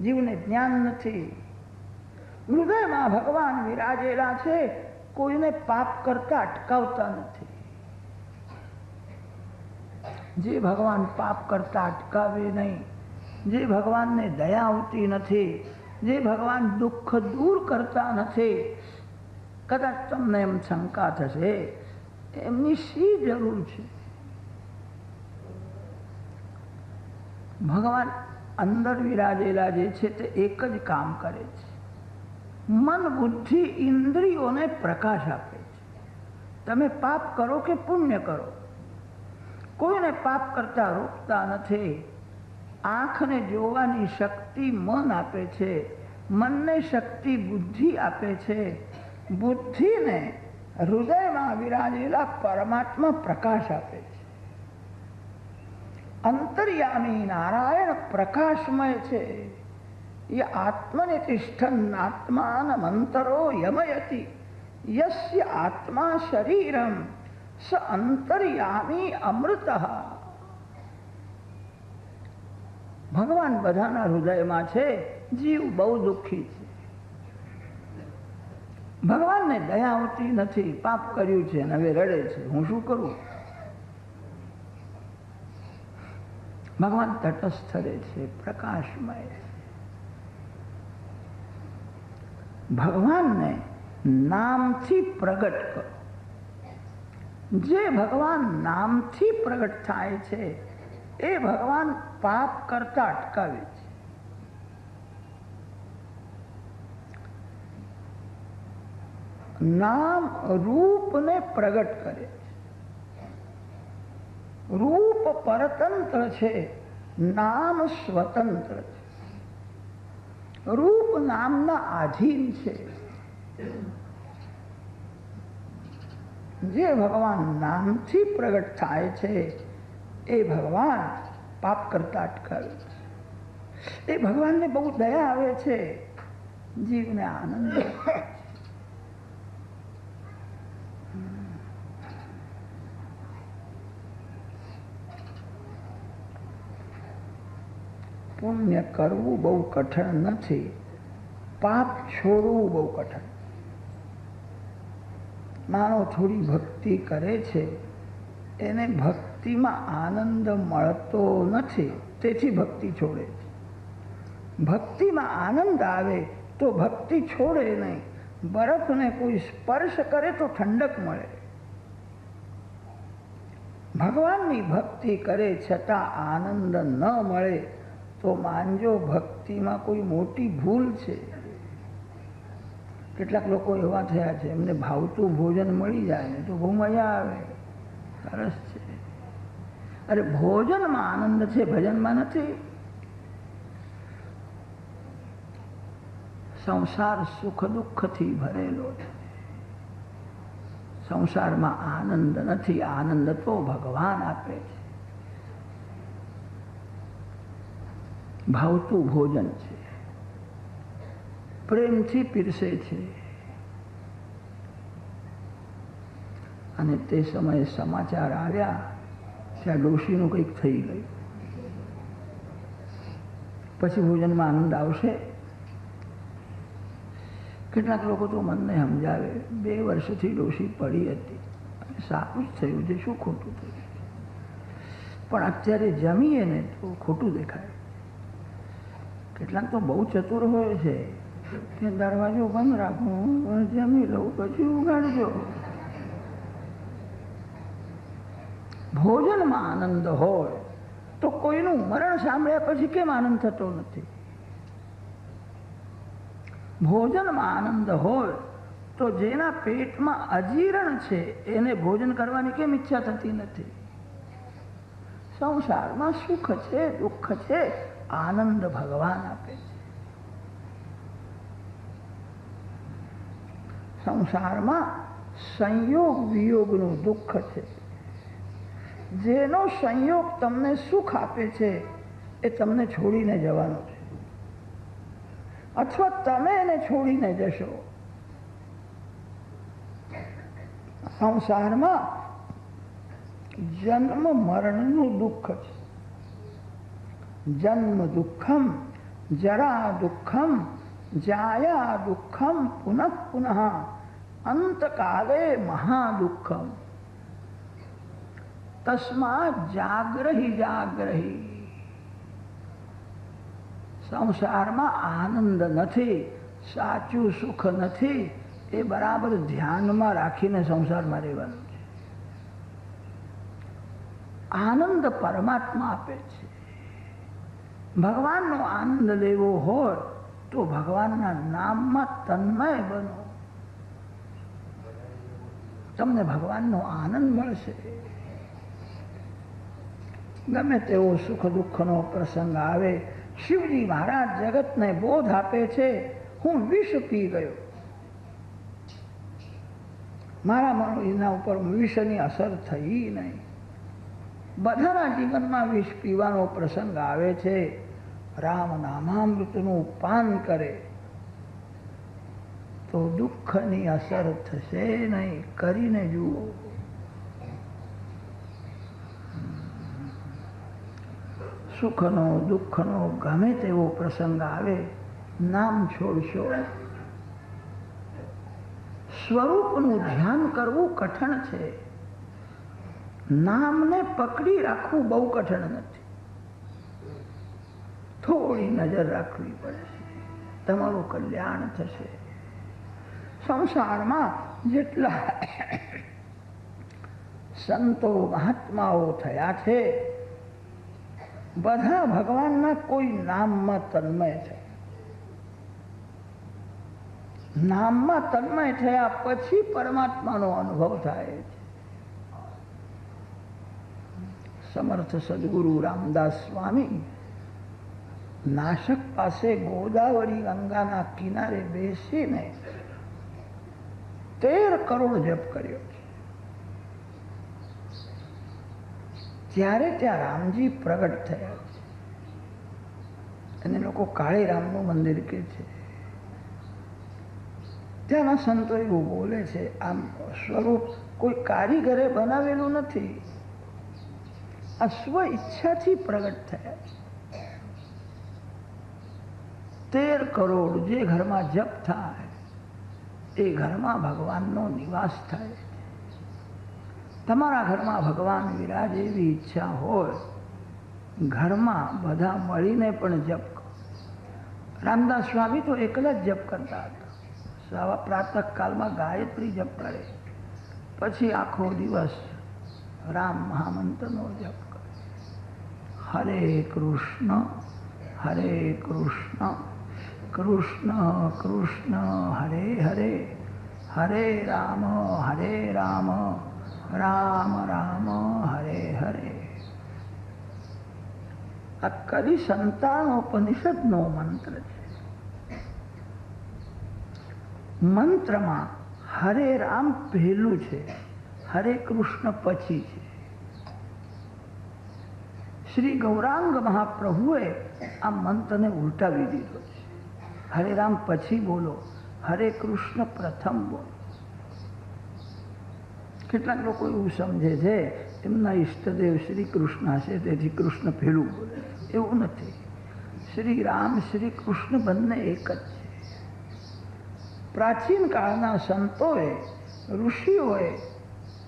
જીવને જ્ઞાન નથી. હૃદયમાં ભગવાન વિરાજેલા છે, કોઈને પાપ કરતા અટકાવતા નથી. જે ભગવાન પાપ કરતા અટકાવે નહીં, જે ભગવાનને દયા આવતી નથી, જે ભગવાન દુઃખ દૂર કરતા નથી, કદાચ તમને એમ શંકા થશે, એમની શી જરૂર છે? ભગવાન અંદર વિરાજેલા જે છે તે એક જ કામ કરે છે. મન બુદ્ધિ ઇન્દ્રિયોને પ્રકાશ આપે છે. તમે પાપ કરો કે પુણ્ય કરો? કોઈને પાપ કરતા રોકતા નથી. આંખને જોવાની શક્તિ મન આપે છે. મનને શક્તિ બુદ્ધિ આપે છે. બુદ્ધિને હૃદયમાં વિરાજેલા પરમાત્મા પ્રકાશ આપે છે. અંતર્યામી નારાયણ પ્રકાશમય છે. એ આત્મને તિષ્ઠન આત્માનમંતરો યમયતી. યસ્ય આત્મા શરીરમ સ અંતર્યામી અમૃત. ભગવાન બધાના હૃદયમાં છે, જીવ બહુ દુઃખી છે. ભગવાનને દયા આવતી નથી, પાપ કર્યું છે અને હવે રડે છે. હું શું કરું? ભગવાન તટસ્થ રહે છે, પ્રકાશમય છે. ભગવાનને નામથી પ્રગટ કરો. જે ભગવાન નામથી પ્રગટ થાય છે, એ ભગવાન પાપ કરતા અટકાવે છે. નામ રૂપને પ્રગટ કરે. છે રૂપ પરતંત્ર છે, નામ સ્વતંત્ર છે. રૂપ નામના આધીન છે. જે ભગવાન નામથી પ્રગટ થાય છે, એ ભગવાન પાપ કરતા અટકાવે છે. એ ભગવાનને બહુ દયા આવે છે. જીવને આનંદ પુણ્ય કરવું બહુ કઠણ નથી. પાપ છોડવું બહુ કઠણ. માનો થોડી ભક્તિ કરે છે, એને ભક્તિમાં આનંદ મળતો નથી, તેથી ભક્તિ છોડે છે. ભક્તિમાં આનંદ આવે તો ભક્તિ છોડે નહીં. બરફને કોઈ સ્પર્શ કરે તો ઠંડક મળે. ભગવાનની ભક્તિ કરે છતાં આનંદ ન મળે. તો માનજો ભક્તિમાં કોઈ મોટી ભૂલ છે. કેટલાક લોકો એવા થયા છે, એમને ભાવતું ભોજન મળી જાય તો બહુ મજા આવે. સરસ છે. અરે ભોજનમાં આનંદ છે, ભજનમાં નથી. સંસાર સુખ દુઃખથી ભરેલો છે. સંસારમાં આનંદ નથી, આનંદ તો ભગવાન આપે છે. ભાવતું ભોજન છે. પ્રેમથી પીરસે છે. અને તે સમયે સમાચાર આવ્યા ત્યાં ડોશીનું કંઈક થઈ ગયું. પછી ભોજનમાં આનંદ આવશે. કેટલાક લોકો તો મનને સમજાવે, બે વર્ષથી ડોશી પડી હતી. સારું જ થયું છે, શું ખોટું થયું પણ અત્યારે જમીએ ને તો ખોટું દેખાય. કેટલાક તો બહુ ચતુર હોય છે. કે દરવાજો બંધ રાખું જમી લઉં પછી ઉગાડજો. ભોજનમાં આનંદ હોય તો કોઈનું મરણ સાંભળ્યા પછી કેમ આનંદ થતો નથી? ભોજનમાં આનંદ હોય તો જેના પેટમાં અજીરણ છે, એને ભોજન કરવાની કેમ ઈચ્છા થતી નથી? સંસારમાં સુખ છે, દુઃખ છે આનંદ ભગવાન આપે છે. સંસારમાં સંયોગ વિયોગનું દુઃખ છે. જેનો સંયોગ તમને સુખ આપે છે, એ તમને છોડીને જવાનો છે. અથવા તમે એને છોડીને જશો. સંસારમાં જન્મ મરણનું દુઃખ છે. જન્મ દુઃખમ, જરા દુઃખમ, જાયા દુઃખમ, પુનઃ પુનઃ, અંતકાલે મહાદુઃખમ. તસ્માત જાગ્રહી જાગ્રહી. સંસારમાં આનંદ નથી, સાચું સુખ નથી, એ બરાબર ધ્યાનમાં રાખીને સંસારમાં રહેવાનું છે. આનંદ પરમાત્મા આપે છે. ભગવાનનો આનંદ લેવો હોય તો ભગવાનના નામમાં તન્મય બનો. તમને ભગવાનનો આનંદ મળશે. ગમે તેવો સુખ દુઃખનો પ્રસંગ આવે, શિવજી મહારાજ જગતને બોધ આપે છે, હું વિષ પી ગયો. મારા મનો એના ઉપર વિષની અસર થઈ નહીં. બધાના જીવનમાં વિષ પીવાનો પ્રસંગ આવે છે. રામ નામામૃતનું પાન કરે. તો દુઃખની અસર થશે નહીં, કરીને જુઓ. સુખનો, દુઃખનો ગમે તેવો પ્રસંગ આવે, નામ છોડશો. સ્વરૂપનું ધ્યાન કરવું કઠણ છે. નામને પકડી રાખવું બહુ કઠણ નથી. થોડી નજર રાખવી પડશે. તમારું કલ્યાણ થશે. સંસારમાં જેટલા સંતો મહાત્માઓ થયા છે, બધા ભગવાનના કોઈ નામમાં તન્મય છે. નામમાં તન્મય થયા પછી પરમાત્માનો અનુભવ થાય છે. સમર્થ સદગુરુ રામદાસ સ્વામી નાશક પાસે ગોદાવરી ગંગાના કિનારે બેસીને તેર કરોડ જપ કર્યો. ત્યારે ત્યાં રામજી પ્રગટ થયા. છે અને લોકો કાળી રામનું મંદિર કે છે. ત્યાંના સંતો એવું બોલે છે, આમ સ્વરૂપ કોઈ કારીગરે બનાવેલું નથી. આ સ્વ ઈચ્છાથી પ્રગટ થયા તેર કરોડ જે ઘરમાં જપ થાય એ ઘરમાં ભગવાનનો નિવાસ થાય તમારા ઘરમાં ભગવાન વિરાજ એવી ઈચ્છા હોય ઘરમાં બધા મળીને પણ જપ રામદાસ સ્વામી તો એકલા જ જપ કરતા હતા પ્રાતઃકાલમાં ગાયત્રી જપ કરે પછી આખો દિવસ રામ મહામંત્રનો જપ હરે કૃષ્ણ હરે કૃષ્ણ કૃષ્ણ કૃષ્ણ હરે હરે હરે રામ હરે રામ રામ રામ હરે હરે આ કવિ સંતાનોપનિષદનો મંત્ર છે. મંત્રમાં હરે રામ પહેલું છે, હરે કૃષ્ણ પછી છે. શ્રી ગૌરાંગ મહાપ્રભુએ આ મંત્રને ઉલટાવી દીધો છે. હરે રામ પછી બોલો, હરે કૃષ્ણ, પ્રથમ બોલો. કેટલાક લોકો એવું સમજે છે, એમના ઈષ્ટદેવ શ્રી કૃષ્ણ હશે, તેથી કૃષ્ણ પેલું બોલે. એવું નથી. શ્રી રામ, શ્રી કૃષ્ણ બંને એક જ છે. પ્રાચીન કાળના સંતોએ ઋષિઓએ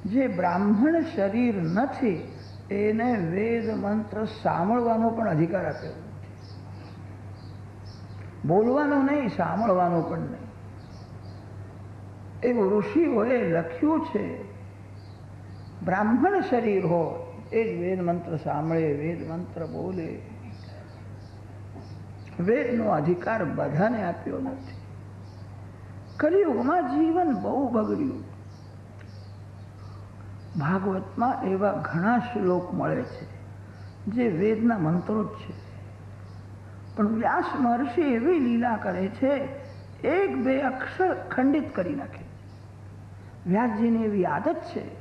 જે બ્રાહ્મણ શરીર નથી એને વેદ મંત્ર સાંભળવાનો પણ અધિકાર આપ્યો. બોલવાનો નહીં, સાંભળવાનો પણ નહીં. એવું ઋષિઓએ લખ્યું છે, બ્રાહ્મણ શરીર હોય, એ જ વેદ મંત્ર સાંભળે, વેદ મંત્ર બોલે. વેદનો અધિકાર બધાને આપ્યો નથી. કલિયુગમાં જીવન બહુ બગડ્યું. ભાગવતમાં એવા ઘણા શ્લોક મળે છે, જે વેદના મંત્રો જ છે. પણ વ્યાસ મહર્ષિ એવી લીલા કરે છે, એક બે અક્ષર ખંડિત કરી નાખે. વ્યાસજીની એવી આદત છે.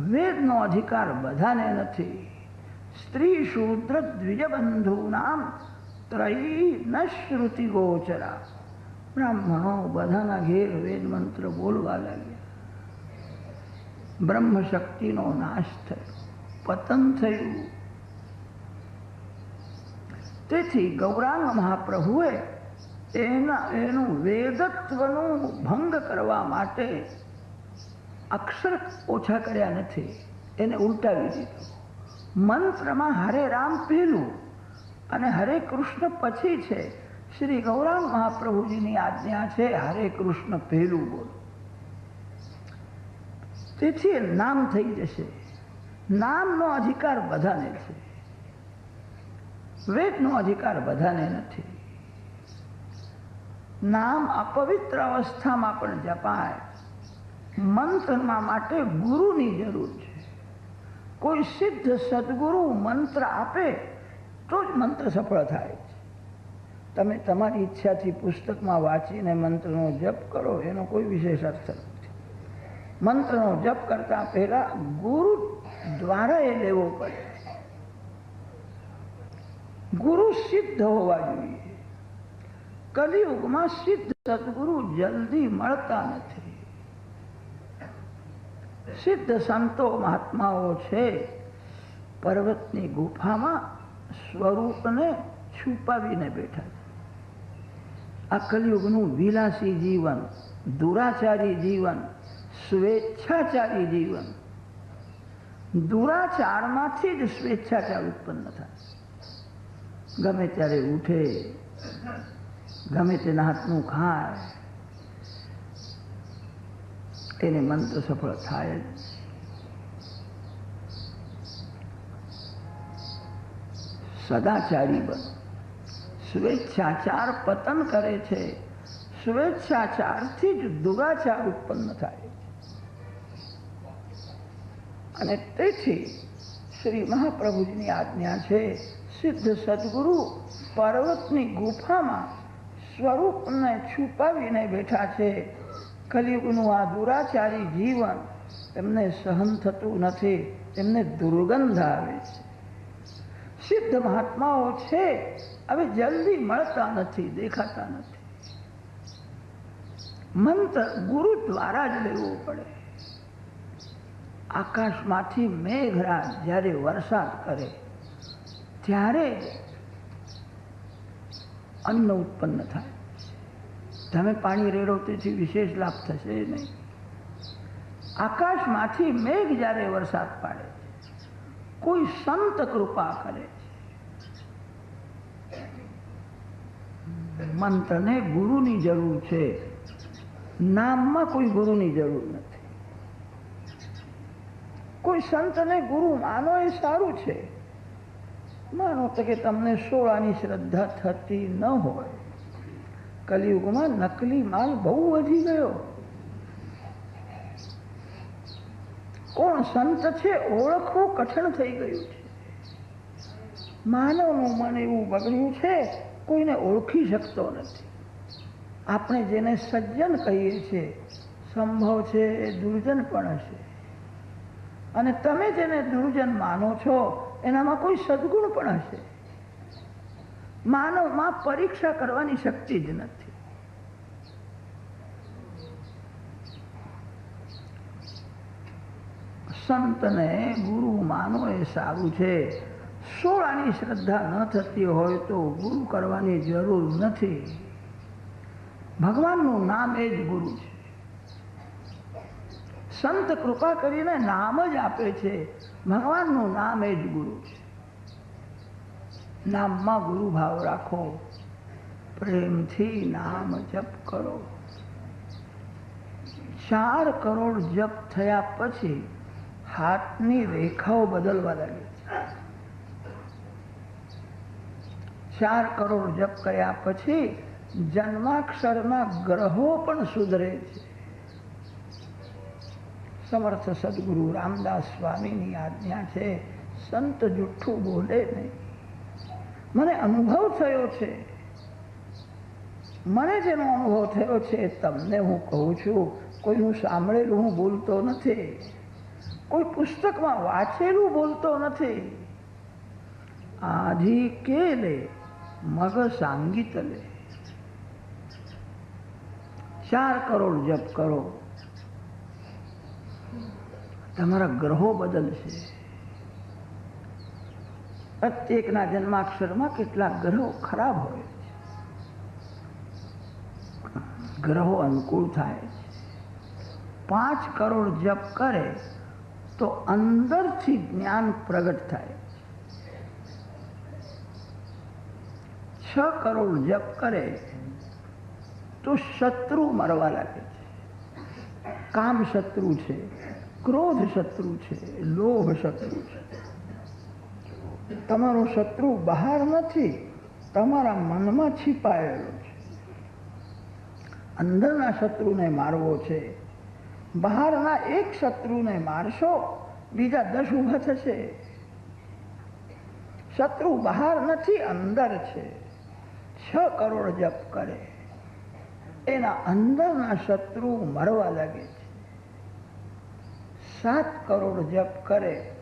વેદનો અધિકાર બધાને નથી. સ્ત્રી શૂદ્ર દ્વિજબંધુ નામ ત્રયી ન શ્રુતિ ગોચરા. બ્રાહ્મણો બધાના ઘેર વેદ મંત્ર બોલવા લાગ્યા. બ્રહ્મ શક્તિનો નાશ થયો. પતન થયું. તેથી ગૌરાંગ મહાપ્રભુએ એના, એનું વેદત્વનું ભંગ કરવા માટે અક્ષર ઓછા કર્યા નથી. એને ઉલટાવી દીધું. મંત્રમાં હરે રામ પહેલું અને હરે કૃષ્ણ પછી છે. શ્રી ગૌરાંગ મહાપ્રભુજીની આજ્ઞા છે, હરે કૃષ્ણ પહેલું બોલો. તેથી નામ થઈ જશે. નામનો અધિકાર બધાને છે. વેદનો અધિકાર બધાને નથી. નામ અપવિત્ર અવસ્થામાં પણ જપાય. મંત્રમાં માટે ગુરુની જરૂર છે. કોઈ સિદ્ધ સદગુરુ મંત્ર આપે તો જ મંત્ર સફળ થાય છે. તમે તમારી ઈચ્છાથી પુસ્તકમાં વાંચીને મંત્રનો જપ કરો, એનો કોઈ વિશેષ અર્થ નથી. મંત્રનો જપ કરતા પહેલા ગુરુ દ્વારા એ લેવો પડે. ગુરુ સિદ્ધ હોવા જોઈએ. કલિયુગમાં સિદ્ધ સદગુરુ જલ્દી મળતા નથી. સિદ્ધ સંતો મહાત્માઓ છે, પર્વતની ગુફામાં સ્વરૂપને છુપાવીને બેઠા છે. આ કલિયુગનું વિલાસી જીવન, દુરાચારી જીવન સ્વેચ્છાચારી જીવન. દુરાચારમાંથી જ સ્વેચ્છાચાર ઉત્પન્ન થાય. ગમે ત્યારે ઉઠે, ગમે તેના હાથનું ખાય એને મંત્ર સફળ થાય જ. સદાચારી બન. સ્વેચ્છાચાર પતન કરે છે. સ્વેચ્છાચારથી જ દુરાચાર ઉત્પન્ન થાય. અને તેથી શ્રી મહાપ્રભુજીની આજ્ઞા છે, સિદ્ધ સદગુરુ પર્વતની ગુફામાં સ્વરૂપને છુપાવીને બેઠા છે. કલિયુગનું આ દુરાચારી જીવન તેમને સહન થતું નથી, તેમને દુર્ગંધ આવે છે. સિદ્ધ મહાત્માઓ છે, હવે જલ્દી મળતા નથી, દેખાતા નથી. મંત્ર ગુરુ દ્વારા જ લેવો પડે. આકાશમાંથી મેઘરાજ જ્યારે વરસાદ કરે, ત્યારે અન્ન ઉત્પન્ન થાય. તમે પાણી રેડો તેથી વિશેષ લાભ થશે નહીં. આકાશમાંથી મેઘ જ્યારે વરસાદ પાડે, કોઈ સંત કૃપા કરે મંત્રને ગુરુની જરૂર છે. નામમાં કોઈ ગુરુની જરૂર નથી. કોઈ સંતને ગુરુ માનો એ સારું છે? માનો તો કે તમને સોળાની શ્રદ્ધા થતી ન હોય. કલિયુગમાં નકલી માલ બહુ વધી ગયો. કોણ સંત છે? ઓળખવું કઠણ થઈ ગયું છે. માનવનું મન એવું બગડ્યું છે, કોઈને ઓળખી શકતો નથી. આપણે જેને સજ્જન કહીએ છીએ, સંભવ છે, એ દુર્જન પણ હશે. અને તમે જેને દુર્જન માનો છો, એનામાં કોઈ સદગુણ પણ હશે? માનવમાં પરીક્ષા કરવાની શક્તિ જ નથી. સંતને ગુરુ માનો એ સારું છે. સોળાની શ્રદ્ધા ન થતી હોય તો ગુરુ કરવાની જરૂર નથી. ભગવાનનું નામ એ જ ગુરુ છે. સંત કૃપા કરીને નામ જ આપે છે. ભગવાનનું નામ એ જ ગુરુ છે. નામમાં ગુરુ ભાવ રાખો. પ્રેમથી નામ જપ કરો. ચાર કરોડ જપ થયા પછી હાથની રેખાઓ બદલવા લાગી. ચાર કરોડ જપ કર્યા પછી જન્માક્ષરના ગ્રહો પણ સુધરે છે. સમર્થ સદગુરુ રામદાસ સ્વામીની આજ્ઞા છે, સંત જુઠ્ઠું બોલે નહીં. મને અનુભવ થયો છે. મને જેનો અનુભવ થયો છે, તમને હું કહું છું, કોઈનું સાંભળેલું હું બોલતો નથી. કોઈ પુસ્તકમાં વાંચેલું બોલતો નથી. આધી કેલે મગ સાંગીતલે ચાર કરોડ જપ કરો. તમારા ગ્રહો બદલશે. પ્રત્યેકના જન્માક્ષરમાં કેટલાક ગ્રહો ખરાબ હોય છે. ગ્રહો અનુકૂળ થાય પાંચ કરોડ જપ કરે તો અંદરથી જ્ઞાન પ્રગટ થાય છ કરોડ જપ કરે તો શત્રુ મરવા લાગે છે. કામ શત્રુ છે. ક્રોધ શત્રુ છે, લોભ શત્રુ છે. તમારો શત્રુ બહાર નથી, તમારા મનમાં છીપાયેલો છે. અંદરના શત્રુને મારવો છે, બહારના એક શત્રુને મારશો, બીજા દસ ઊભા થશે. શત્રુ બહાર નથી, અંદર છે. છ કરોડ જપ કરે. એના અંદરના શત્રુ મરવા લાગે છે. સાત કરોડ જપ કરે,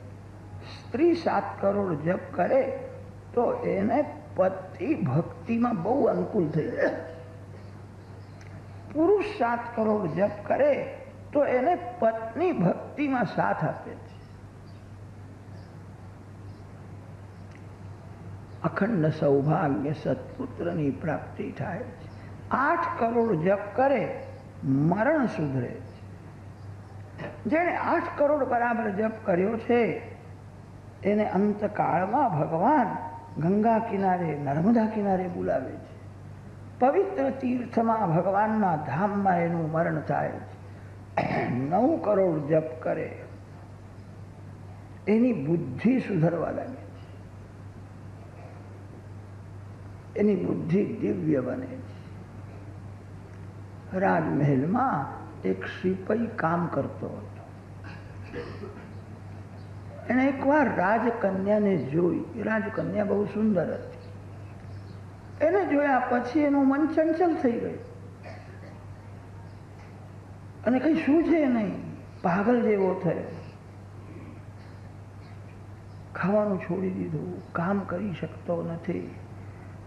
સ્ત્રી સાત કરોડ જપ કરે, તો એને પતિ ભક્તિમાં બહુ અનુકૂળ થઈ જાય. પુરુષ સાત કરોડ જપ કરે, તો એને પત્ની ભક્તિમાં સાથ આપે છે. અખંડ સૌભાગ્ય સત્પુત્રની પ્રાપ્તિ થાય છે. આઠ કરોડ જપ કરે, મરણ સુધરે. છે જેણે આઠ કરોડ બરાબર જપ કર્યો છે એને અંતકાળમાં ભગવાન ગંગા કિનારે, નર્મદા કિનારે બોલાવે છે. પવિત્ર તીર્થમાં ભગવાનના ધામમાં એનું મરણ થાય છે. નવ કરોડ જપ કરે. એની બુદ્ધિ સુધરવા લાગે છે. એની બુદ્ધિ દિવ્ય બને છે. રાજમહેલમાં એક સિપાઈ કામ કરતો હતો. એણે એકવાર રાજકન્યાને જોઈ. રાજકન્યા બહુ સુંદર હતી. એને જોયા પછી એનું મન ચંચલ થઈ ગયું. અને કઈ શું છે નહીં, પાગલ જેવો થયો. ખાવાનું છોડી દીધું, કામ કરી શકતો નથી.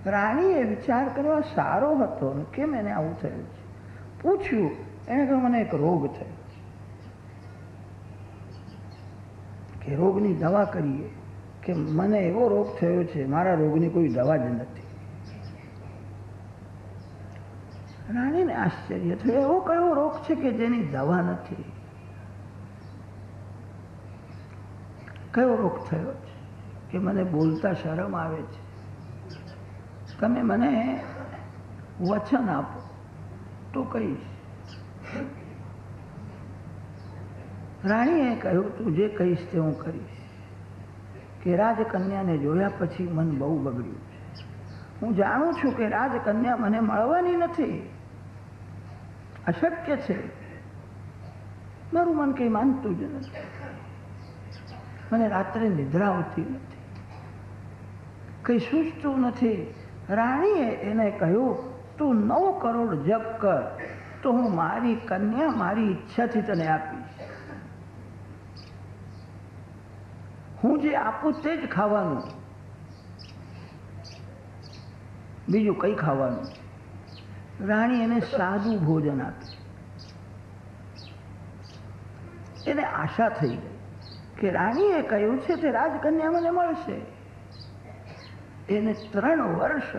રાણીએ વિચાર કરવા સારો હતો કેમ એને આવું થયું છે? પૂછ્યું એને કહ્યું, મને એક રોગ થયો કે રોગની દવા કરીએ, કે મને એવો રોગ થયો છે, મારા રોગની કોઈ દવા જ નથી. રાણીને આશ્ચર્ય થયું, એવો કયો રોગ છે કે જેની દવા નથી? કયો રોગ થયો છે કે મને બોલતા શરમ આવે છે? તમે મને વચન આપો તો કહીશ. રાણીએ કહ્યું, તું જે કહીશ તે હું કરીશ. કે રાજકન્યાને જોયા પછી મન બહુ બગડ્યું છે. હું જાણું છું કે રાજકન્યા મને મળવાની નથી. અશક્ય છે. મારું મન કંઈ માનતું જ નથી. મને રાત્રે નિદ્રા આવતી નથી. કંઈ સૂચતું નથી. રાણીએ એને કહ્યું, તું નવ કરોડ જપ કર. તો હું મારી કન્યા મારી ઈચ્છાથી તને આપીશ. હું જે આપું તે જ ખાવાનું. બીજું કંઈ ખાવાનું? રાણી એને સાદું ભોજન આપે. એને આશા થઈ ગઈ કે રાણીએ કહ્યું છે તે રાજકન્યા મને મળશે. એને ત્રણ વર્ષ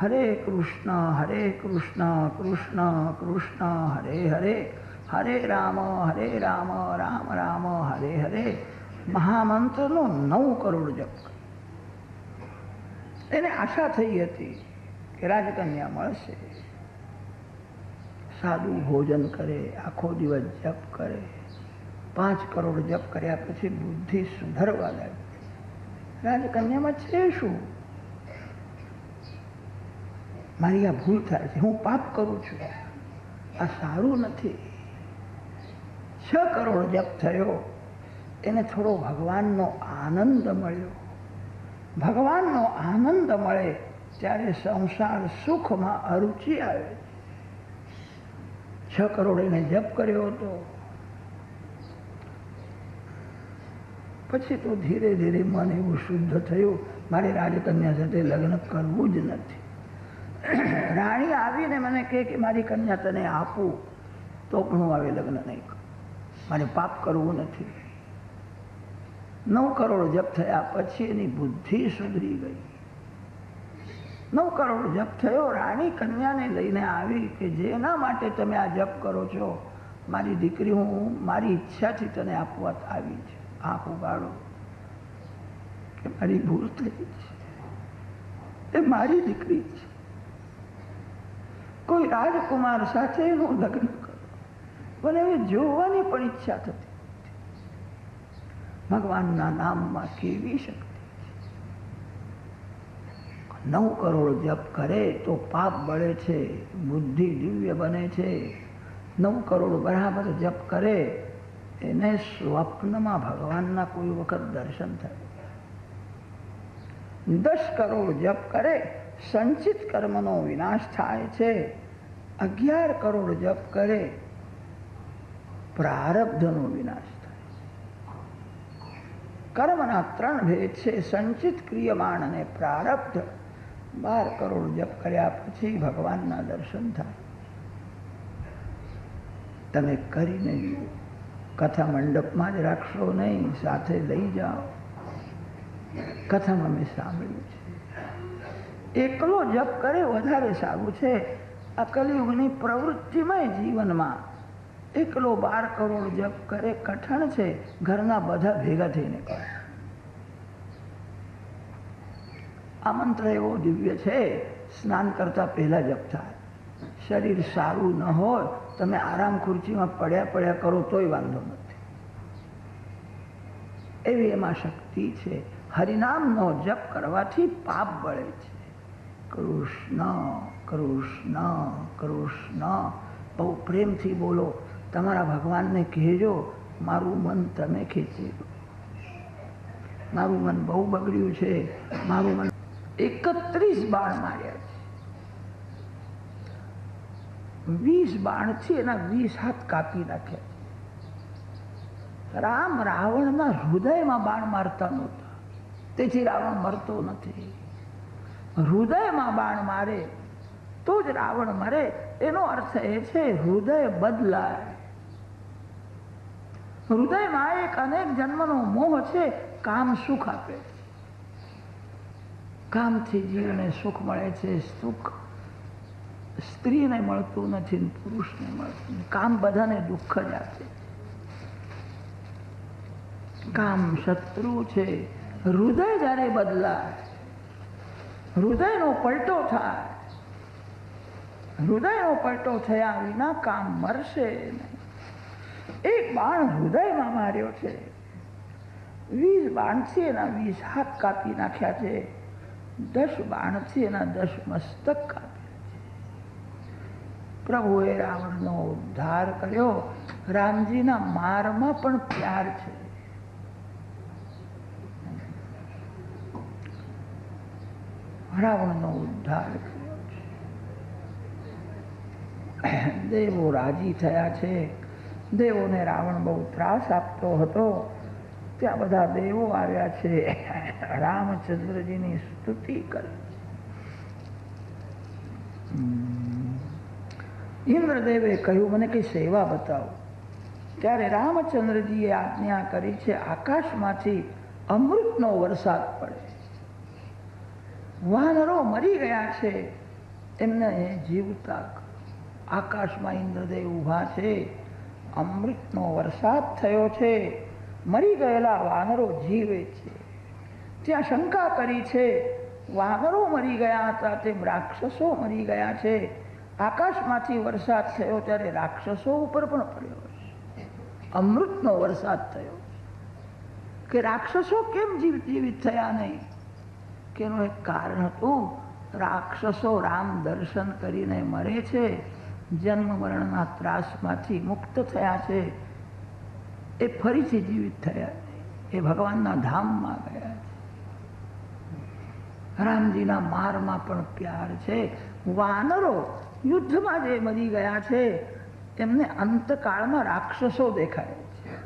હરે કૃષ્ણ હરે કૃષ્ણ કૃષ્ણ કૃષ્ણ, હરે હરે હરે રામ હરે રામ રામ રામ, હરે હરે. મહામંત્રનો નવ કરોડ જપ. એને આશા થઈ હતી કે રાજકન્યા મળશે. સાદું ભોજન કરે, આખો દિવસ જપ કરે. પાંચ કરોડ જપ કર્યા પછી બુદ્ધિ સુધરવા લાગી. રાજકન્યામાં છે શું? મારી આ ભૂલ થાય છે, હું પાપ કરું છું. આ સારું નથી. છ કરોડ જપ થયો. એને થોડો ભગવાનનો આનંદ મળ્યો. ભગવાનનો આનંદ મળે ત્યારે સંસાર સુખમાં અરુચિ આવે. છ કરોડ એને જપ કર્યો હતો. પછી તો ધીરે ધીરે મન એવું શુદ્ધ થયું. મારે રાજકન્યા સાથે લગ્ન કરવું જ નથી. રાણી આવીને મને કહે કે મારી કન્યા તને આપું. તો પણ હું હવે લગ્ન નહીં કરું. મારે પાપ કરવું નથી. નવ કરોડ જપ થયા પછી એની બુદ્ધિ સુધરી ગઈ. નવ કરોડ જપ થયો, રાણી કન્યાને લઈને આવી કે જેના માટે તમે આ જપ કરો છો? મારી દીકરી, હું મારી ઈચ્છાથી તને આપવા આવી છે આંખ ઉગાડો. કે મારી ભૂલ થઈ છે. એ મારી દીકરી છે. કોઈ રાજકુમાર સાથે હું લગ્ન કરું. મને હવે જોવાની પણ ઈચ્છા થતી ભગવાનના નામમાં કેવી શક્તિ નવ કરોડ જપ કરે તો પાપ બળે છે, બુદ્ધિ દિવ્ય બને છે. નવ કરોડ બરાબર જપ કરે, એને સ્વપ્નમાં ભગવાનના કોઈ વખત દર્શન થાય. દસ કરોડ જપ કરે, સંચિત કર્મનો વિનાશ થાય છે. અગિયાર કરોડ જપ કરે, પ્રારબ્ધનો વિનાશ કર્મના ત્રણ ભેદ છે. સંચિત ક્રિયમાણ અને પ્રારબ્ધ. બાર કરોડ જપ કર્યા પછી ભગવાનના દર્શન થાય. તમે કરીને જુઓ. કથા મંડપમાં જ રાખશો નહીં, સાથે લઈ જાઓ. કથામાં મેં સાંભળ્યું છે. એકલો જપ કરે વધારે સારું છે. આ કલિયુગની પ્રવૃત્તિમય જીવનમાં એકલો બાર કરોડ જપ કરે, કઠણ છે. ઘરના બધા ભેગા થઈને કરે. આ મંત્ર એવો દિવ્ય છે, સ્નાન કરતા પહેલા જપ થાય. શરીર સારું ન હોય, તમે આરામ ખુરશીમાં પડ્યા પડ્યા કરો, તોય વાંધો નથી. એવી એમાં શક્તિ છે. હરિનામનો જપ કરવાથી પાપ બળે છે. કૃષ્ણ કૃષ્ણ કૃષ્ણ. બહુ પ્રેમથી બોલો. તમારા ભગવાનને કહેજો, મારું મન તમે ખેંચી. મારું મન બહુ બગડ્યું છે. મારું મન એકત્રીસ બાણ માર્યા છે. વીસ બાણથી એના વીસ હાથ કાપી નાખ્યા રામ રાવણના હૃદયમાં બાણ મારતા નહોતા. તેથી રાવણ મરતો નથી. હૃદયમાં બાણ મારે તો જ રાવણ મરે. એનો અર્થ એ છે, હૃદય બદલાય. હૃદયમાં એક અનેક જન્મનો મોહ છે, કામ સુખ આપે. કામથી જીવને સુખ મળે છે, સુખ સ્ત્રીને મળતું નથી પુરુષને મળતું કામ બધાને દુઃખ જ આપે. કામ શત્રુ છે. હૃદય જ્યારે બદલાય, હૃદયનો પલટો થાય, હૃદયનો પલટો થયા વિના કામ મરશે નહીં. એક બાણ હૃદયમાં માર્યો છે. વીસ બાણથી એના વીસ હાથ કાપી નાખ્યા છે. દસ બાણથી એના દસ મસ્તક કાપ્યા છે. પ્રભુએ રાવણનો ઉદ્ધાર કર્યો. રામજીના મારમાં પણ પ્યાર છે. રાવણનો ઉદ્ધાર કર્યો છે. દેવો રાજી થયા છે. દેવોને રાવણ બહુ ત્રાસ આપતો હતો. ત્યાં બધા દેવો આવ્યા છે. રામચંદ્રજીની સ્તુતિ કરી. ઇન્દ્રદેવે કહ્યું, મને કઈ સેવા બતાવો. ત્યારે રામચંદ્રજીએ આજ્ઞા કરી છે, આકાશમાંથી અમૃતનો વરસાદ પડે. વાનરો મરી ગયા છે. એમને જીવતા આકાશમાં ઇન્દ્રદેવ ઊભા છે. અમૃતનો વરસાદ થયો છે. મરી ગયેલા વાનરો જીવે છે. ત્યાં શંકા કરી છે, વાનરો મરી ગયા હતા, તેમ રાક્ષસો મરી ગયા છે. આકાશમાંથી વરસાદ થયો ત્યારે રાક્ષસો ઉપર પણ પડ્યો છે અમૃતનો વરસાદ થયો કે રાક્ષસો કેમ જીવ, જીવિત થયા નહીં? કે એક કારણ હતું, રાક્ષસો રામ દર્શન કરીને મરે છે. જન્મ મરણના ત્રાસમાંથી મુક્ત થયા છે. એ ફરીથી જીવિત થયા એ ભગવાનના ધામમાં ગયા છે. રામજીના મારમાં પણ પ્યાર છે. વાનરો યુદ્ધમાં જે મરી ગયા છે એમને અંતકાળમાં રાક્ષસો દેખાય છે.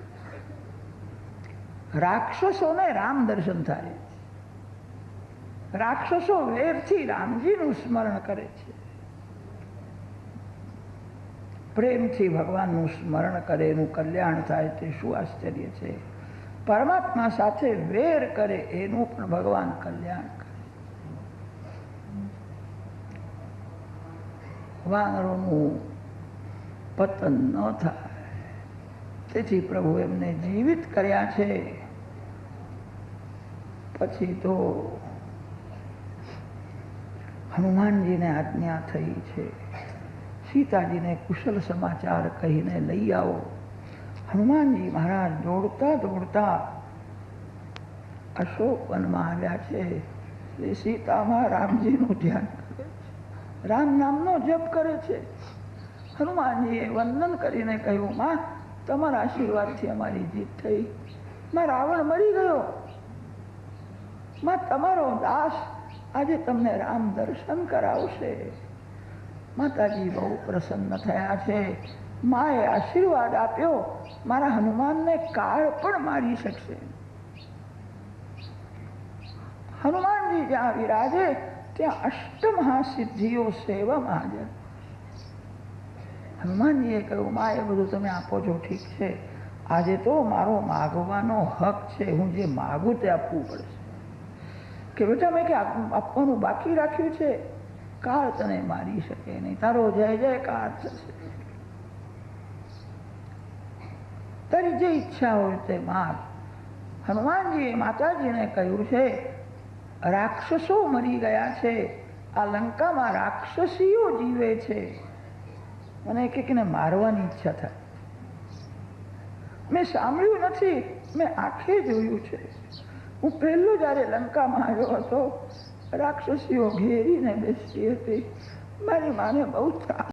રાક્ષસોને રામ દર્શન થાય છે. રાક્ષસો વેરથી રામજીનું સ્મરણ કરે છે. પ્રેમથી ભગવાનનું સ્મરણ કરે, એનું કલ્યાણ થાય, તે શું આશ્ચર્ય છે? પરમાત્મા સાથે વેર કરે, એનું પણ ભગવાન કલ્યાણ કરે. વાનરોનું પતન ન થાય. તેથી પ્રભુ એમને જીવિત કર્યા છે. પછી તો હનુમાનજીને આજ્ઞા થઈ છે. સીતાજીને કુશલ સમાચાર કહીને લઈ આવો. હનુમાનજી મહારાજ દોડતા દોડતા અશોક વનમાં આવ્યા છે. એ સીતામાં રામજીનું ધ્યાન કરે છે. રામ નામનો જપ કરે છે. હનુમાનજીએ વંદન કરીને કહ્યું, માં, તમારા આશીર્વાદથી અમારી જીત થઈ. માં, રાવણ મરી ગયો. માં, તમારો દાસ આજે તમને રામ દર્શન કરાવશે. માતાજી બહુ પ્રસન્ન થયા છે. માએ આશીર્વાદ આપ્યો, મારા હનુમાનને કાળ પણ મારી શકશે. હનુમાનજી જ્યાં વિરાજે, ત્યાં અષ્ટમહાસિદ્ધિઓ સેવા મહાજન હનુમાનજીએ કહ્યું મા એ બધું તમે આપો છો, ઠીક છે. આજે તો મારો માગવાનો હક છે. હું જે માગું તે આપવું પડશે. કે બેટા, મેં કે આપ- આપવાનું બાકી રાખ્યું છે? કાળ તને મારી શકે નહીં. તારો જય જયકાર થશે. તારી જે ઈચ્છા હોય તે માગ હનુમાનજીએ માતાજીને કહ્યું છે, રાક્ષસો મરી ગયા છે. આ લંકામાં રાક્ષસીઓ જીવે છે. મને એક એકને મારવાની ઈચ્છા થાય. મેં સાંભળ્યું નથી. મેં આંખે જોયું છે. હું પહેલું જ્યારે લંકામાં આવ્યો હતો રાક્ષસીઓ ઘેરીને બેસી હતી. મારી માને બહુ ત્રાસ